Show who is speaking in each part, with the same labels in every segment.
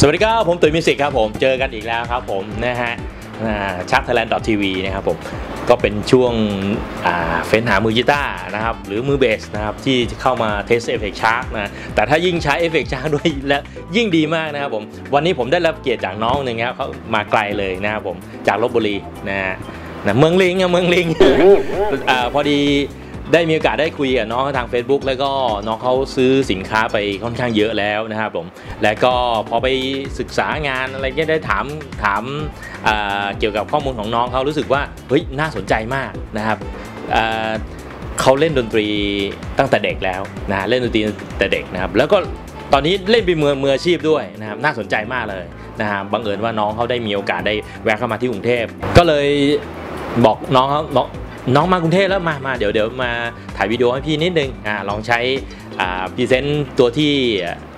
Speaker 1: สวัสดีครับ ผมตุ๋ยมิสิกครับผมเจอกันอีกแล้วครับผมนะฮะชักไทยแลนด์ทีวีนะครับผมก็เป็นช่วงเฟ้นหามือกีตาร์นะครับหรือมือเบสนะครับที่เข้ามาเทสเอฟเฟกชาร์กนะแต่ถ้ายิ่งใช้เอฟเฟกชาร์กด้วยและยิ่งดีมากนะครับผมวันนี้ผมได้รับเกียรติจากน้องหนึ่งครับเขามาไกลเลยนะครับผมจากลบบุรีนะฮะเมืองลิงอะเมืองลิงอพอดี ได้มีโอกาสได้คุยกับน้องทาง Facebook แล้วก็น้องเขาซื้อสินค้าไปค่อนข้างเยอะแล้วนะครับผมแล้วก็พอไปศึกษางานอะไรเงี้ยได้ถามถามอ่าเกี่ยวกับข้อมูลของน้องเขารู้สึกว่าเฮ้ยน่าสนใจมากนะครับเขาเล่นดนตรีตั้งแต่เด็กแล้วนะเล่นดนตรีตั้งแต่เด็กนะครับแล้วก็ตอนนี้เล่นเป็นมือมืออาชีพด้วยนะครับน่าสนใจมากเลยนะฮะบังเอิญว่าน้องเขาได้มีโอกาสได้แวะเข้ามาที่กรุงเทพ ก็เลยบอกน้องเขา น้องน้องมากรุงเทพแล้วมามาเดี๋ยวเดี๋ยวมาถ่ายวิดีโอให้พี่นิดนึงอ่าลองใช้อ่าพรีเซนต์ตัวที่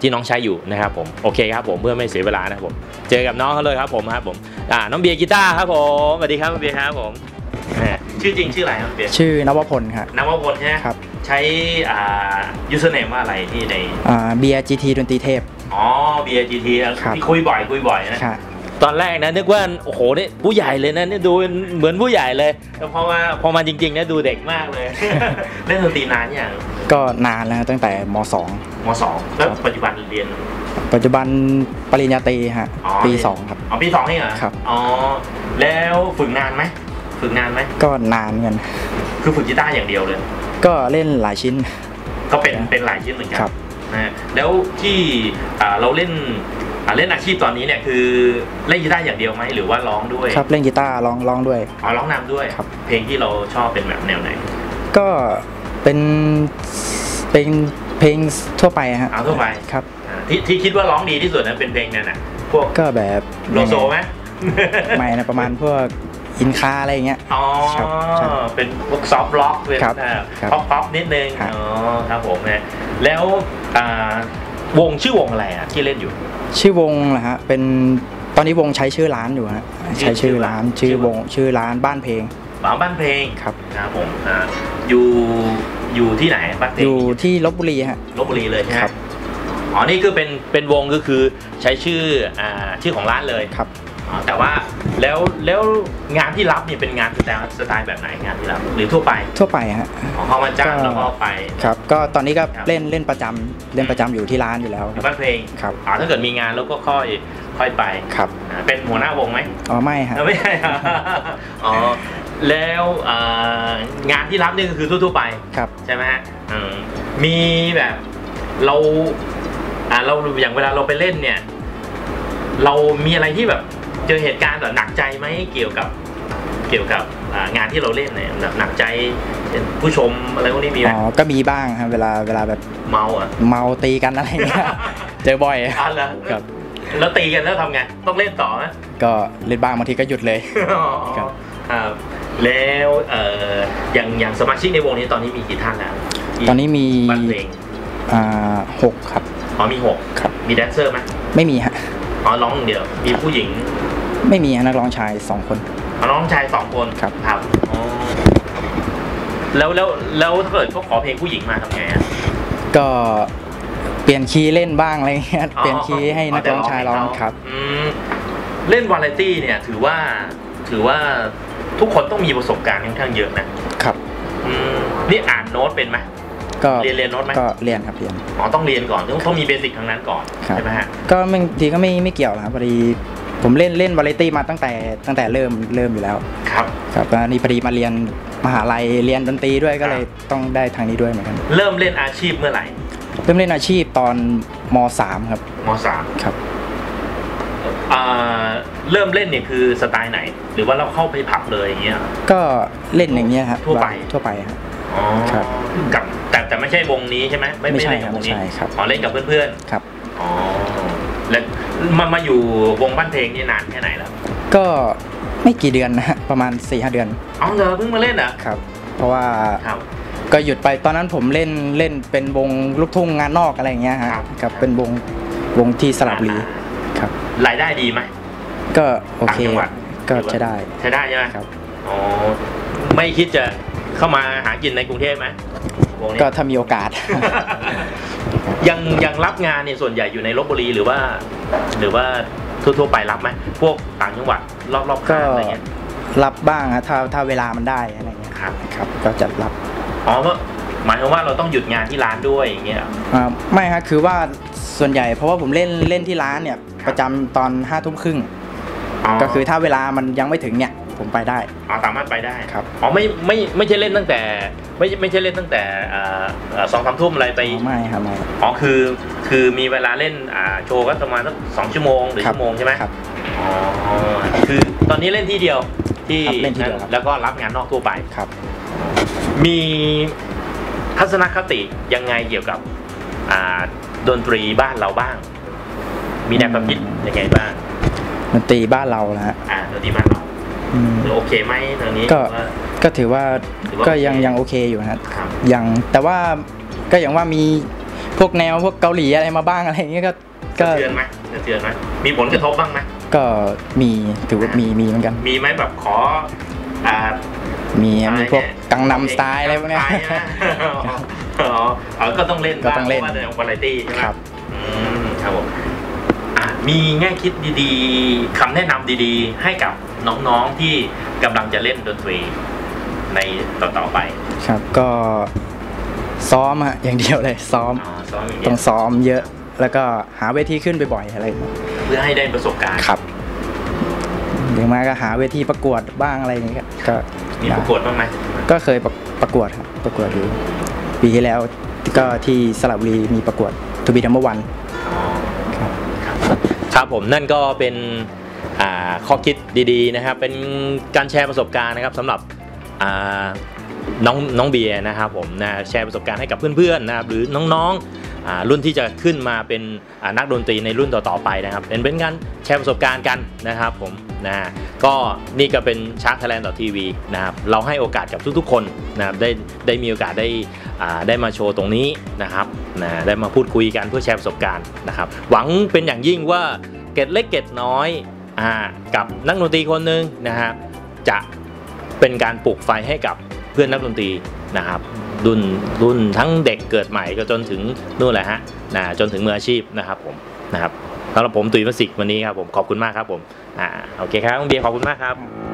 Speaker 1: ที่น้องใช้อยู่นะครับผมโอเคครับผมเพื่อไม่เสียเวลานะครับผมเจอกับน้องเขาเลยครับผมครับผมอ่าน้องเบียร์กีตาร์ครับผมสวัสดีครับน้องเบียร์ครับผมแหมชื่อจริงชื่ออะไรครับเบียร์
Speaker 2: ชื่อนวพลครับ
Speaker 1: นวพลใช่ไหม
Speaker 2: ครับ
Speaker 1: ใช้อ่า username ว่าอะไรที่ใน
Speaker 2: อ่าเบียร์จีทีดนตรีเทพ
Speaker 1: อ๋อ BRGT
Speaker 2: ครับ
Speaker 1: ที่คุยบ่อยคุยบ่อยนะ
Speaker 2: ครับ
Speaker 1: ตอนแรกนะนึกว่าโอ้โหนี่ผู้ใหญ่เลยนะนี่ดูเหมือนผู้ใหญ่เลยแต่พอมาพอมาจริงๆนะดูเด็กมากเลย เล่นดนตรีนานอย่าง
Speaker 2: ก็นานแล้วตั้งแต่ม
Speaker 1: มสองแล้วปัจจุบันเรียน
Speaker 2: .2 ปัจจุบันปริญญาตรีฮะ
Speaker 1: อ๋อ
Speaker 2: ปี2ครับ
Speaker 1: อ๋อปีสองนี่เหรอ
Speaker 2: ครับ
Speaker 1: อ๋อแล้วฝึกนานไหมฝึกนานไหม
Speaker 2: ก็นานเงิน
Speaker 1: คือฝึกกีตาร์อย่างเดียวเลย
Speaker 2: ก็เล่นหลายชิ้น
Speaker 1: ก็เป็นเป็นหลายชิ้นเหมือนกั
Speaker 2: ครับ
Speaker 1: นะฮะแล้วที่อ่าเราเล่น อ่าเล่นอาชีพตอนนี้เนี่ยคือเล่นกีตาร์อย่างเดียวไหมหรือว่าร้องด้วย
Speaker 2: ครับเล่นกีตาร์ร้องร้องด้วย
Speaker 1: อ๋อร้องนำด้วย
Speaker 2: ครับ
Speaker 1: เพลงที่เราชอบเป็นแบบแนวไหน
Speaker 2: ก็เป็นเป็นเพลงทั่วไปฮะ
Speaker 1: เอาทั่วไป
Speaker 2: ครับ
Speaker 1: อ่าที่ที่คิดว่าร้องดีที่สุดนั้นเป็นเพลงนั้นน่ะพวก
Speaker 2: ก็แบบ
Speaker 1: โลโซไหม
Speaker 2: ไม่นะประมาณพวกอินคาอะไรอย่างเงี้ย
Speaker 1: อ๋อ
Speaker 2: ครับใช่
Speaker 1: เป็นพวกซอฟต์ล็อกเป็น
Speaker 2: ครับ
Speaker 1: พ็อปพ็อปนิดนึง
Speaker 2: ครับ
Speaker 1: อ๋อ ครับผมนะแล้วอ่า วงชื่อวงอะไรอะที่เล่นอยู่
Speaker 2: ชื่อวงนะฮะเป็นตอนนี้วงใช้ชื่อร้านอยู่ฮะใช้ชื่อร้าน
Speaker 1: ชื่
Speaker 2: ชื่
Speaker 1: อ
Speaker 2: อวงชื่อร้านบ้านเพลง
Speaker 1: หมาบ้านเพลง
Speaker 2: ครับ
Speaker 1: ครับผมอ่าอยู่อยู่ที่ไหนบ้านเพล
Speaker 2: องยู่ที่ลบบุรีฮะ
Speaker 1: ลบบุรีเลยใช่ไหม
Speaker 2: ครับ
Speaker 1: อ๋อนี่คือเป็นเป็นวงก็คือใช้ชื่ออ่าชื่อของร้านเลย
Speaker 2: ครับ
Speaker 1: อ๋อแต่ว่า แล้วแล้วงานที่รับเนี่ยเป็นงานสไตล์สไตล์แบบไหนงานที่รับหรือทั่วไป
Speaker 2: ทั่วไปฮะ
Speaker 1: ของเขามาจ้าง
Speaker 2: ก็
Speaker 1: แล้วก็ไป
Speaker 2: ครับ ก็ตอนนี้ก็
Speaker 1: ครับ
Speaker 2: เล่นเล่นประจำเล่นประจำอยู่ที่ร้านอยู่แล้วครับ
Speaker 1: บ้านเพลง
Speaker 2: ครับ
Speaker 1: อ๋อถ้าเกิดมีงานแล้วก็ค่อยค่อยไป
Speaker 2: ครับ
Speaker 1: อ่าเป็นหัวหน้าวงไหม
Speaker 2: อ๋อไม่ฮะ
Speaker 1: ไม่ใช่อ๋อแล้วอ่างานที่รับนี่ก็คือทั่วๆไป
Speaker 2: ครับ
Speaker 1: ใช่ไหมฮะอืมมีแบบเราอ่าเราอย่างเวลาเราไปเล่นเนี่ย เรามีอะไรที่แบบ เจอเหตุการณ์แบบหนักใจไหมเกี่ยวกับเกี่ยวกับอ่างานที่เราเล่นเนี่ยแบบหนักใจเช่นผู้ชมอะไรพวกนี้มีไหม
Speaker 2: อ๋อก็มีบ้างครับเวลาเวลาแบบ
Speaker 1: เมาอะ
Speaker 2: เมาตีกันอะไรเงี้ยเจอบ่อย
Speaker 1: อะแล้ว
Speaker 2: ครับ
Speaker 1: แล้วตีกันแล้วทำไงต้องเล่นต่อไหม
Speaker 2: ก็เล่นบ้างบางทีก็หยุดเลยครับ
Speaker 1: ครับแล้วเอ่ออย่างอย่างสมาชิกในวงนี้ตอนนี้มีกี่ท่านแล้ว
Speaker 2: ตอนนี้มี
Speaker 1: บ้านเพลง
Speaker 2: อ่าหกครับ
Speaker 1: อ๋อมีหก
Speaker 2: ครับ
Speaker 1: มีแดนเซอร์ไหม
Speaker 2: ไม่มีฮะ
Speaker 1: อ๋อร้องอย่างเดียวมีผู้หญิง
Speaker 2: ไม่มีฮะนักร้องชายสองคน
Speaker 1: อ๋อน้องชายสองคน
Speaker 2: ครับ
Speaker 1: ครับอ๋อแล้วแล้วแล้วถ้าเกิดเขาขอเพลงผู้หญิงมาทำไงอะ
Speaker 2: ก็เปลี่ยนคีย์เล่นบ้างอะไรเงี้ยเปลี่ยนคีย์ให้นักร้องชายร้องครับ
Speaker 1: อืมเล่นวาไรตี้เนี่ยถือว่าถือว่าทุกคนต้องมีประสบการณ์ค่อนข้างเยอะนะครับอืมนี่อ่านโน้ตเป็นไหม
Speaker 2: ก็
Speaker 1: เรียนเรียนโน้ตไหม
Speaker 2: ก็เรียนครับเรียน
Speaker 1: อ๋อต้องเรียนก่อนต้องต้องมีเบสิกทางนั้นก่อน
Speaker 2: ครับ
Speaker 1: ใช่ไหมฮะ
Speaker 2: ก็บางทีก็ไม่ไม่เกี่ยวหรอกครับพอดี ผมเล่นเล่นวาไรตี้มาตั้งแต่ตั้งแต่เริ่มเริ่มอยู่แล้ว
Speaker 1: ครับ
Speaker 2: ครับแล้วนี่พอดีมาเรียนมหาลัยเรียนดนตรีด้วยก็เลยต้องได้ทางนี้ด้วยเหมือนกัน
Speaker 1: เริ่มเล่นอาชีพเมื่อไหร่
Speaker 2: เริ่มเล่นอาชีพตอนม .3 ครับ
Speaker 1: มสาม
Speaker 2: ครับ
Speaker 1: อ่าเริ่มเล่นเนี่ยคือสไตล์ไหน หรือว่าเราเข้าไปผับเลยอย่างเงี้ย
Speaker 2: ก็เล่นอย่างเงี้ยครับ
Speaker 1: ทั่วไป
Speaker 2: ทั่วไปครับ
Speaker 1: อ๋อ
Speaker 2: ครับ
Speaker 1: กับแต่แต่ไม่ใช่วงนี้ใช่ไหมไม่
Speaker 2: ไม่ใช่
Speaker 1: เล่นกับวงนี้
Speaker 2: ครับไม่ใช่ครับ
Speaker 1: อ๋อเล่นกับเพื่อน
Speaker 2: ครับ
Speaker 1: ๆอ๋อ แล้วมามาอยู่วงบ้านเพลงนี่นานแค่ไหนแล้ว
Speaker 2: ก็ไม่กี่เดือนนะฮะประมาณ4ีหเดือน
Speaker 1: อ๋อเหรอเพิ่งมาเล่นเหรอ
Speaker 2: ครับ เพราะว่า
Speaker 1: ครับ
Speaker 2: ก็หยุดไปตอนนั้นผมเล่นเล่นเป็นวงลูกทุ่งงานนอกอะไรอย่างเงี้ยฮะ
Speaker 1: ครับ
Speaker 2: กับเป็นวงวงที่สระบุรีครับ
Speaker 1: รายได้ดีไหม
Speaker 2: ก็โอเค
Speaker 1: ต่างจังหวัด
Speaker 2: ก็ใช้ได้
Speaker 1: ใช้ได้ใช่ไหม
Speaker 2: ครับ
Speaker 1: อ๋อไม่คิดจะเข้ามาหากินในกรุงเทพไหมวงนี้
Speaker 2: ก็ถ้ามีโอกาส
Speaker 1: ยังยังรับงานเนี่ยส่วนใหญ่อยู่ในลบบุรีหรือว่า หรือว่าทั่วๆไปรับไหมพวกต่างจังหวัดรอบๆ
Speaker 2: ก็
Speaker 1: ข้างอะไรเงี้ย
Speaker 2: รับบ้างฮะถ้าถ้าเวลามันได้อะไรเงี้ย
Speaker 1: ครับ
Speaker 2: ครับก็จะรับ
Speaker 1: อ๋อว่าหมายความว่าเราต้องหยุดงานที่ร้านด้วยอย่างเงี้ย
Speaker 2: อ่าไม่ฮะคือว่าส่วนใหญ่เพราะว่าผมเล่นเล่นที่ร้านเนี่ย ประจำตอนห้าทุ่มครึ่งก็คือถ้าเวลามันยังไม่ถึงเนี่ย ผมไปได้
Speaker 1: อ๋อสามารถไปได้
Speaker 2: ครับ
Speaker 1: อ๋อไม่ไม่ไม่ใช่เล่นตั้งแต่ ไม่ไม่ใช่เล่นตั้งแต่อ่าอ่าสองสามทุ่มอะไรไป
Speaker 2: อ๋อไม่ครับไม่
Speaker 1: อ๋อคือคือมีเวลาเล่นอ่าโชว์ก็ประมาณสักสองชั่วโมงหรือ
Speaker 2: ครับ
Speaker 1: ชั่วโมงใช่ไหม
Speaker 2: ครับ
Speaker 1: อ๋อคือตอนนี้เล่นที่เดียวที่
Speaker 2: ครับเล่นที่เดียวครับ
Speaker 1: แล้วก็รับงานนอกทั่วไป
Speaker 2: ครับ
Speaker 1: มีทัศนคติยังไงเกี่ยวกับอ่าดนตรีบ้านเราบ้าง มีแนวความคิดยังไงบ้าง
Speaker 2: ดนตรีบ้านเรานะฮะ
Speaker 1: อ่าดนตรีบ้านเรา
Speaker 2: อืม
Speaker 1: หรือ โอเคไหมตอนนี้
Speaker 2: ก็
Speaker 1: ว่า
Speaker 2: ก็ถือว่า
Speaker 1: ถือว่า
Speaker 2: ก็ยัง
Speaker 1: โอเค
Speaker 2: ยังโอเคอยู่นะฮะ
Speaker 1: ครับ
Speaker 2: ยังแต่ว่าก็อย่างว่ามีพวกแนวพวกเกาหลีอะไรมาบ้างอะไรอย่างเงี้ยก็
Speaker 1: สะ
Speaker 2: ก็
Speaker 1: เทือนไหมสะเทือนไหมมีผลกระทบบ้างไหม
Speaker 2: ก็มีถือว่ามีมีเหมือนกัน
Speaker 1: มีไหมแบบขออ่า
Speaker 2: มีฮะมีพวก
Speaker 1: อะไรเนี่ย
Speaker 2: กังนำสไตล์อะไรพวกเนี้ย
Speaker 1: กังนำสไตล์นะอ๋ออ๋อก็ต้องเล่น
Speaker 2: ก็ต้องเล่น
Speaker 1: บ้าพราะว่าในวาไรตี้ใช่ไหม
Speaker 2: ครับ
Speaker 1: อืมครับผมอะมีแง่คิดดีๆคำแนะนำดีๆ ให้กับ น้องๆที่กำลังจะเล่นดนตรีในต่อๆไป
Speaker 2: ครับก็ซ้อมอะอย่างเดียวเลยซ้อม
Speaker 1: อ๋อซ้อมอย่าง
Speaker 2: ต้
Speaker 1: เดี
Speaker 2: อยง
Speaker 1: ว
Speaker 2: ซ้อมเยอะ แล้วก็หาเวทีขึ้นบ่อยๆอะไรอย่างเงี้ย
Speaker 1: เพื่อให้ได้ประสบการณ์
Speaker 2: ครับอย่างมากก็หาเวทีประกวดบ้างอะไรอย่างเงี้ยก็
Speaker 1: มีประกวดบ้างไหม
Speaker 2: ก็เคยประประกวดครับประกวดอยู่ปีที่แล้วก็ที่สระบุรีมีประกวดทูบีดัมเบอร์วัน
Speaker 1: อ๋อ
Speaker 2: ครับ
Speaker 1: ครับผมนั่นก็เป็นอ่า ข้อคิดดีๆนะครับ เป็นการแชร์ประสบการณ์นะครับสำหรับน้องน้องเบียร์นะครับผมนะแชร์ประสบการณ์ให้กับเพื่อนๆนะครับหรือน้องๆรุ่นที่จะขึ้นมาเป็นนักดนตรีในรุ่นต่อๆไปนะครับ เป็นเป็นการแชร์ประสบการณ์กันนะครับผมนะก็นี่ก็เป็นชาร์ k ไทยแลนด์ต่อทีวีนะครับเราให้โอกาสกับทุกๆ คนนะครับได้ได้มีโอกาสได้ได้มาโชว์ตรงนี้นะครับนะได้มาพูดคุยกันเพื่อแชร์ประสบการณ์นะครับ หวังเป็นอย่างยิ่งว่าเกร็ดเล็กเกร็ดน้อย อ่ากับนักดนตรีคนหนึ่งนะครับจะเป็นการปลูกไฟให้กับเพื่อนนักดนตรีนะครับรุ่นรุ่นทั้งเด็กเกิดใหม่ก็จนถึงนู่นแหละฮะนะจนถึงมืออาชีพนะครับผมนะครับสำหรับผมตุ๋ยมสิกวันนี้ครับผมขอบคุณมากครับผมอ่าโอเคครับคุณเบียร์ขอบคุณมากครับ